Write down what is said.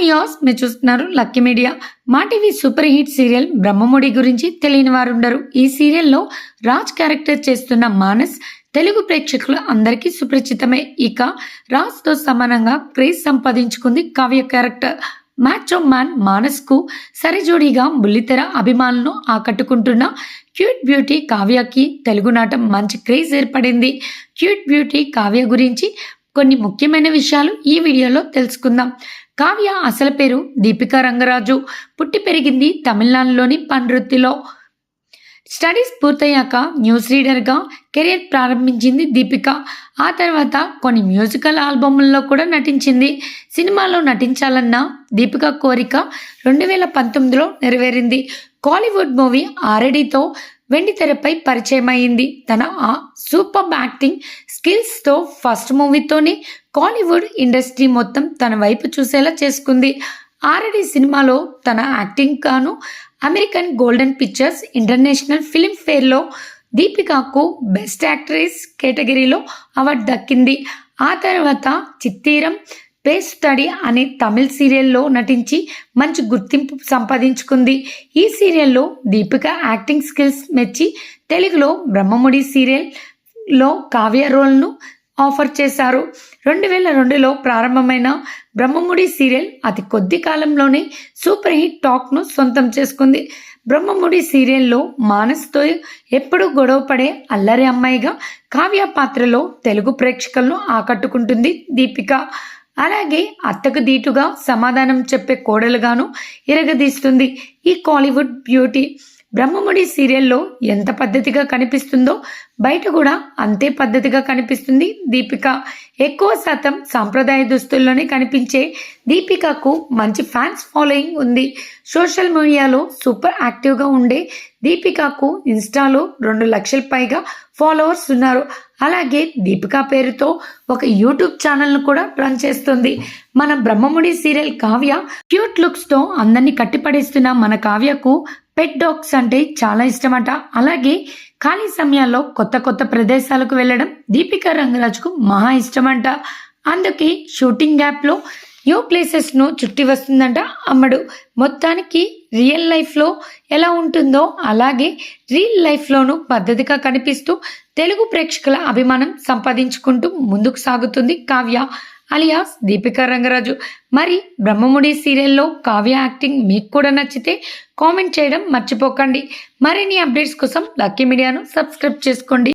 Views మీరు చూస్తున్నారు lucky media. Maa TV super hit serial Brahmamudi గురించి తెలియని వారు ఉండరు ఈ సీరియల్లో రాజ్ క్యారెక్టర్ చేస్తున్న మానస్ తెలుగు ప్రేక్షకులు అందరికీ సుపరిచితమే. ఇక రాజ్తో సమానంగా క్రేజ్ సంపాదించుకుంది కావ్య క్యారెక్టర్. మ్యాచ్ మ్యాన్ మానస్కు సరిజోడిగా బుల్లితెర అభిమానులను ఆకట్టుకుంటున్న క్యూట్ బ్యూటీ కావ్యకి తెలుగు నాటం మంచి క్రేజ్ ఏర్పడింది. క్యూట్ బ్యూటీ కావ్య గురించి కొన్ని ముఖ్యమైన విషయాలు ఈ వీడియోలో తెలుసుకుందాం. కావ్య అసలు పేరు దీపికా రంగరాజు. పుట్టి పెరిగింది తమిళనాడులోని పన్రుత్తిలో స్టడీస్ పూర్తయ్యాక న్యూస్ రీడర్గా కెరీర్ ప్రారంభించింది దీపిక. ఆ తర్వాత కొన్ని మ్యూజికల్ ఆల్బమ్ల్లో కూడా నటించింది. సినిమాలో నటించాలన్న దీపిక కోరిక రెండు వేల పంతొమ్మిదిలో నెరవేరింది. కాలీవుడ్ మూవీ ఆరెడీతో వెండి తెరపై పరిచయం అయింది తన ఆ సూపర్ యాక్టింగ్ స్కిల్స్తో ఫస్ట్ మూవీతోనే కాలీవుడ్ ఇండస్ట్రీ మొత్తం తన వైపు చూసేలా చేసుకుంది. ఆర్ఎడి సినిమాలో తన యాక్టింగ్ కాను American Golden Pictures International film ఫేర్లో దీపికాకు బెస్ట్ యాక్ట్రెస్ కేటగిరీలో అవార్డు దక్కింది. ఆ తర్వాత చిత్తీరం పేస్ స్టడీ అనే తమిళ్ సీరియల్లో నటించి మంచి గుర్తింపు సంపాదించుకుంది. ఈ సీరియల్లో దీపిక యాక్టింగ్ స్కిల్స్ మెచ్చి తెలుగులో బ్రహ్మముడి సీరియల్లో కావ్య రోల్ను ఆఫర్ చేశారు. రెండు వేల రెండులో ప్రారంభమైన బ్రహ్మముడి సీరియల్ అతి కొద్ది కాలంలోనే సూపర్ హిట్ టాక్ను సొంతం చేసుకుంది. బ్రహ్మముడి సీరియల్లో మానస్తో ఎప్పుడూ గొడవపడే అల్లరి అమ్మాయిగా కావ్య పాత్రలో తెలుగు ప్రేక్షకులను ఆకట్టుకుంటుంది దీపిక. అలాగే అత్తకు దీటుగా సమాధానం చెప్పే కోడలుగాను ఇరగదీస్తుంది ఈ కాలీవుడ్ బ్యూటీ. బ్రహ్మముడి సీరియల్లో ఎంత పద్ధతిగా కనిపిస్తుందో బయట కూడా అంతే పద్ధతిగా కనిపిస్తుంది. దీపిక ఎక్కువ శాతం సాంప్రదాయ దుస్తుల్లోనే కనిపించే దీపికకు మంచి ఫ్యాన్స్ ఫాలోయింగ్ ఉంది. సోషల్ మీడియాలో సూపర్ యాక్టివ్గా ఉండే దీపికకు ఇన్స్టాలో రెండు లక్షల పైగా ఫాలోవర్స్ ఉన్నారు. అలాగే దీపికా పేరుతో ఒక యూట్యూబ్ ఛానల్ను కూడా రన్ చేస్తుంది. మన బ్రహ్మముడి సీరియల్ కావ్య క్యూట్ లుక్స్తో అందరినీ కట్టిపడేస్తున్న మన కావ్యకు పెట్ డాగ్స్ అంటే చాలా ఇష్టమట. అలాగే ఖాళీ సమయాల్లో కొత్త కొత్త ప్రదేశాలకు వెళ్ళడం దీపికా రంగరాజ్కు మహా ఇష్టమంట. అందుకే షూటింగ్ యాప్లో న్యూ ప్లేసెస్ను చుట్టి వస్తుందంట అమ్మడు. మొత్తానికి రియల్ లైఫ్లో ఎలా ఉంటుందో అలాగే రియల్ లైఫ్లోనూ పద్ధతిగా కనిపిస్తూ తెలుగు ప్రేక్షకుల అభిమానం సంపాదించుకుంటూ ముందుకు సాగుతుంది కావ్య. అలియాస్ దీపికా రంగరాజు. మరి బ్రహ్మముడి సీరియల్లో కావ్య యాక్టింగ్ మీకు కూడా నచ్చితే కామెంట్ చేయడం మర్చిపోకండి. మరిన్ని అప్డేట్స్ కోసం లక్కీ మీడియాను సబ్స్క్రైబ్ చేసుకోండి.